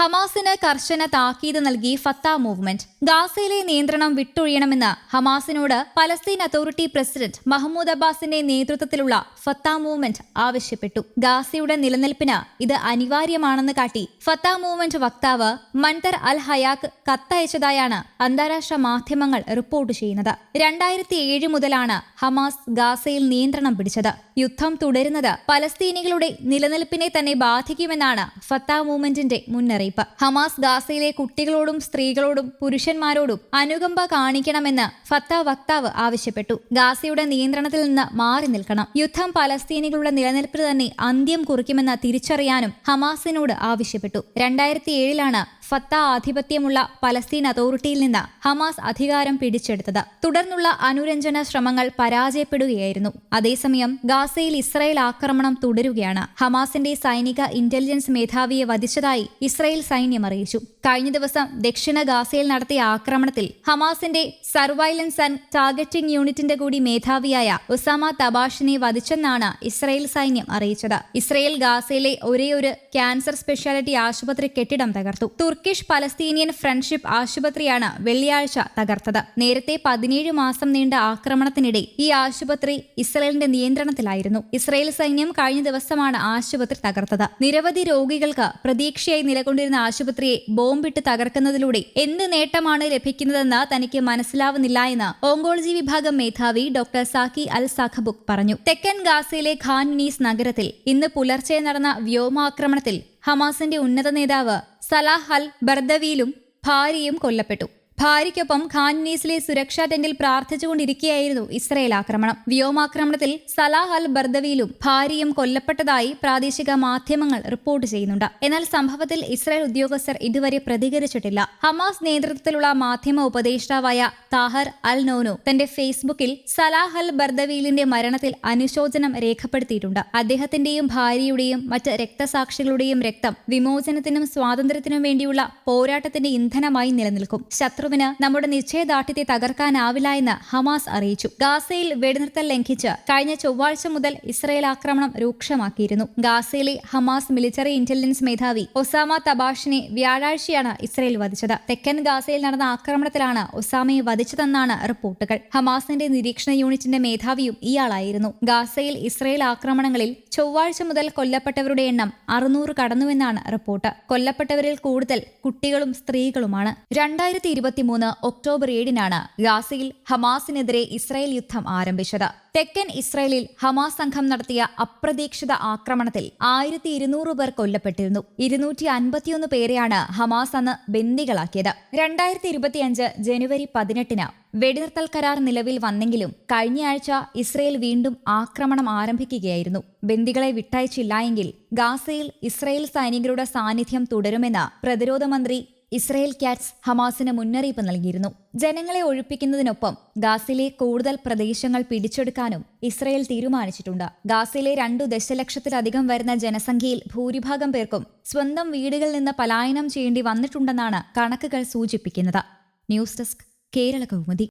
ഹമാസിന് കർശന താക്കീത് നൽകി ഫത്ത മൂവ്മെന്റ്. ഗാസയിലെ നിയന്ത്രണം വിട്ടൊഴിയണമെന്ന് ഹമാസിനോട് പലസ്തീൻ അതോറിറ്റി പ്രസിഡന്റ് മഹ്മൂദ് അബ്ബാസിന്റെ നേതൃത്വത്തിലുള്ള ഫത്ത മൂവ്മെന്റ് ആവശ്യപ്പെട്ടു. ഗാസയുടെ നിലനിൽപ്പിന് ഇത് അനിവാര്യമാണെന്ന് കാട്ടി ഫത്ത മൂവ്മെന്റ് വക്താവ് മൻതർ അൽ ഹയാക്ക് കത്തയച്ചതായാണ് അന്താരാഷ്ട്ര മാധ്യമങ്ങൾ റിപ്പോർട്ട് ചെയ്യുന്നത്. രണ്ടായിരത്തി ഏഴ് മുതലാണ് ഹമാസ് ഗാസയിൽ നിയന്ത്രണം പിടിച്ചത്. യുദ്ധം തുടരുന്നത് പലസ്തീനികളുടെ നിലനിൽപ്പിനെ തന്നെ ബാധിക്കുമെന്നാണ് ഫത്ത മൂവ്മെന്റിന്റെ മുന്നറിയിപ്പ്. ഹമാസ് ഗാസയിലെ കുട്ടികളോടും സ്ത്രീകളോടും പുരുഷന്മാരോടും അനുകമ്പ കാണിക്കണമെന്ന് ഫത്ത വക്താവ് ആവശ്യപ്പെട്ടു. ഗാസയുടെ നിയന്ത്രണത്തിൽ നിന്ന് മാറി നിൽക്കണം. യുദ്ധം പലസ്തീനികളുടെ നിലനിൽപ്പിന് തന്നെ അന്ത്യം കുറിക്കുമെന്ന് തിരിച്ചറിയാനും ഹമാസിനോട് ആവശ്യപ്പെട്ടു. രണ്ടായിരത്തി ഏഴിലാണ് ഫത്ത ആധിപത്യമുള്ള പലസ്തീൻ അതോറിറ്റിയിൽ നിന്ന് ഹമാസ് അധികാരം പിടിച്ചെടുത്തത്. തുടർന്നുള്ള അനുരഞ്ജന ശ്രമങ്ങൾ പരാജയപ്പെടുകയായിരുന്നു. അതേസമയം ഗാസയിൽ ഇസ്രായേൽ ആക്രമണം തുടരുകയാണ്. ഹമാസിന്റെ സൈനിക ഇന്റലിജൻസ് മേധാവിയെ വധിച്ചതായി ഇസ്രായേൽ സൈന്യം അറിയിച്ചു. കഴിഞ്ഞ ദിവസം ദക്ഷിണ ഗാസയിൽ നടത്തിയ ആക്രമണത്തിൽ ഹമാസിന്റെ സർവൈലൻസ് ആൻഡ് ടാർഗറ്റിംഗ് യൂണിറ്റിന്റെ കൂടി മേധാവിയായ ഒസാമ തബാഷിനെ വധിച്ചെന്നാണ് ഇസ്രയേൽ സൈന്യം അറിയിച്ചത്. ഇസ്രയേൽ ഗാസയിലെ ഒരേയൊരു ക്യാൻസർ സ്പെഷ്യാലിറ്റി ആശുപത്രി കെട്ടിടം തകർത്തു. തുർക്കിഷ് പലസ്തീനിയൻ ഫ്രണ്ട്ഷിപ്പ് ആശുപത്രിയാണ് വെള്ളിയാഴ്ച തകർത്തത്. നേരത്തെ പതിനേഴ് മാസം നീണ്ട ആക്രമണത്തിനിടെ ഈ ആശുപത്രി ഇസ്രയേലിന്റെ നിയന്ത്രണത്തിലായിരുന്നു. ഇസ്രയേൽ സൈന്യം കഴിഞ്ഞ ദിവസമാണ് ആശുപത്രി തകർത്തത്. നിരവധി രോഗികൾക്ക് പ്രതീക്ഷയായി നിലകൊണ്ടിരുന്ന ആശുപത്രിയെ ബോംബിട്ട് തകർക്കുന്നതിലൂടെ എന്ത് നേട്ടമാണ് ലഭിക്കുന്നതെന്ന് തനിക്ക് മനസ്സിലാവുന്നില്ല എന്ന് ഓങ്കോളജി വിഭാഗം മേധാവി ഡോക്ടർ സാക്കി അൽ സഖബുക് പറഞ്ഞു. തെക്കൻ ഗാസയിലെ ഖാൻ നീസ് നഗരത്തിൽ ഇന്ന് പുലർച്ചെ നടന്ന വ്യോമാക്രമണത്തിൽ ഹമാസിന്റെ ഉന്നത നേതാവ് സലാഹ് അൽ ബർദവിയിലും ഭാര്യയും കൊല്ലപ്പെട്ടു. ഭാര്യയ്ക്കൊപ്പം ഖാൻനീസിലെ സുരക്ഷാ ടെന്റിൽ പ്രാർത്ഥിച്ചുകൊണ്ടിരിക്കുകയായിരുന്നു ഇസ്രയേൽ ആക്രമണം. വ്യോമാക്രമണത്തിൽ സലാഹ് അൽ ബർദവിയിലും ഭാര്യയും കൊല്ലപ്പെട്ടതായി പ്രാദേശിക മാധ്യമങ്ങൾ റിപ്പോർട്ട് ചെയ്യുന്നുണ്ട്. എന്നാൽ സംഭവത്തിൽ ഇസ്രായേൽ ഉദ്യോഗസ്ഥർ ഇതുവരെ പ്രതികരിച്ചിട്ടില്ല. ഹമാസ് നേതൃത്വത്തിലുള്ള മാധ്യമ ഉപദേഷ്ടാവായ താഹർ അൽ നോനു തന്റെ ഫേസ്ബുക്കിൽ സലാഹ് അൽ ബർദവീലിന്റെ മരണത്തിൽ അനുശോചനം രേഖപ്പെടുത്തിയിട്ടുണ്ട്. അദ്ദേഹത്തിന്റെയും ഭാര്യയുടെയും മറ്റ് രക്തസാക്ഷികളുടെയും രക്തം വിമോചനത്തിനും സ്വാതന്ത്ര്യത്തിനും വേണ്ടിയുള്ള പോരാട്ടത്തിന്റെ ഇന്ധനമായി നിലനിൽക്കും. ശത്രുവിന് നമ്മുടെ നിശ്ചയദാർഢ്യത്തെ തകർക്കാനാവില്ല എന്ന് ഹമാസ് അറിയിച്ചു. ഗാസയിൽ വെടിനിർത്തൽ ലംഘിച്ച് കഴിഞ്ഞ ചൊവ്വാഴ്ച മുതൽ ഇസ്രയേൽ ആക്രമണം രൂക്ഷമാക്കിയിരുന്നു. ഗാസയിലെ ഹമാസ് മിലിറ്ററി ഇന്റലിജൻസ് മേധാവി ഒസാമ തബാഷിനെ വ്യാഴാഴ്ചയാണ് ഇസ്രയേൽ വധിച്ചത്. തെക്കൻ ഗാസയിൽ നടന്ന ആക്രമണത്തിലാണ് ഒസാമയെ വധിച്ചതെന്നാണ് റിപ്പോർട്ടുകൾ. ഹമാസിന്റെ നിരീക്ഷണ യൂണിറ്റിന്റെ മേധാവിയും ഇയാളായിരുന്നു. ഗാസയിൽ ഇസ്രയേൽ ആക്രമണങ്ങളിൽ ചൊവ്വാഴ്ച മുതൽ കൊല്ലപ്പെട്ടവരുടെ എണ്ണം അറുന്നൂറ് കടന്നുവെന്നാണ് റിപ്പോർട്ട്. കൊല്ലപ്പെട്ടവരിൽ കൂടുതൽ കുട്ടികളും സ്ത്രീകളുമാണ്. രണ്ടായിരത്തി ഇരുപത്തിമൂന്ന് ഒക്ടോബർ ഏഴിനാണ് ഗാസയിൽ ഹമാസിനെതിരെ ഇസ്രായേൽ യുദ്ധം ആരംഭിച്ചത്. തെക്കൻ ഇസ്രായേലിൽ ഹമാസ് സംഘം നടത്തിയ അപ്രതീക്ഷിത ആക്രമണത്തിൽ ആയിരത്തി ഇരുന്നൂറ് പേർ കൊല്ലപ്പെട്ടിരുന്നു. ഇരുന്നൂറ്റി അൻപത്തിയൊന്ന് പേരെയാണ് ഹമാസ് അന്ന് ബന്ദികളാക്കിയത്. രണ്ടായിരത്തി ഇരുപത്തിയഞ്ച് ജനുവരി പതിനെട്ടിന് വെടിനിർത്തൽ കരാർ നിലവിൽ വന്നെങ്കിലും കഴിഞ്ഞയാഴ്ച ഇസ്രയേൽ വീണ്ടും ആക്രമണം ആരംഭിക്കുകയായിരുന്നു. ബന്ദികളെ വിട്ടയച്ചില്ലായെങ്കിൽ ഗാസയിൽ ഇസ്രയേൽ സൈനികരുടെ സാന്നിധ്യം തുടരുമെന്ന് പ്രതിരോധ മന്ത്രി ഇസ്രയേൽ ക്യാറ്റ്സ് ഹമാസിന് മുന്നറിയിപ്പ് നൽകിയിരുന്നു. ജനങ്ങളെ ഒഴിപ്പിക്കുന്നതിനൊപ്പം ഗാസിലെ കൂടുതൽ പ്രദേശങ്ങൾ പിടിച്ചെടുക്കാനും ഇസ്രയേൽ തീരുമാനിച്ചിട്ടുണ്ട്. ഗാസിലെ രണ്ടു ദശലക്ഷത്തിലധികം വരുന്ന ജനസംഖ്യയിൽ ഭൂരിഭാഗം പേർക്കും സ്വന്തം വീടുകളിൽ നിന്ന് പലായനം ചെയ്യേണ്ടി വന്നിട്ടുണ്ടെന്നാണ് കണക്കുകൾ സൂചിപ്പിക്കുന്നത്. News desk Kerala Kaumudi.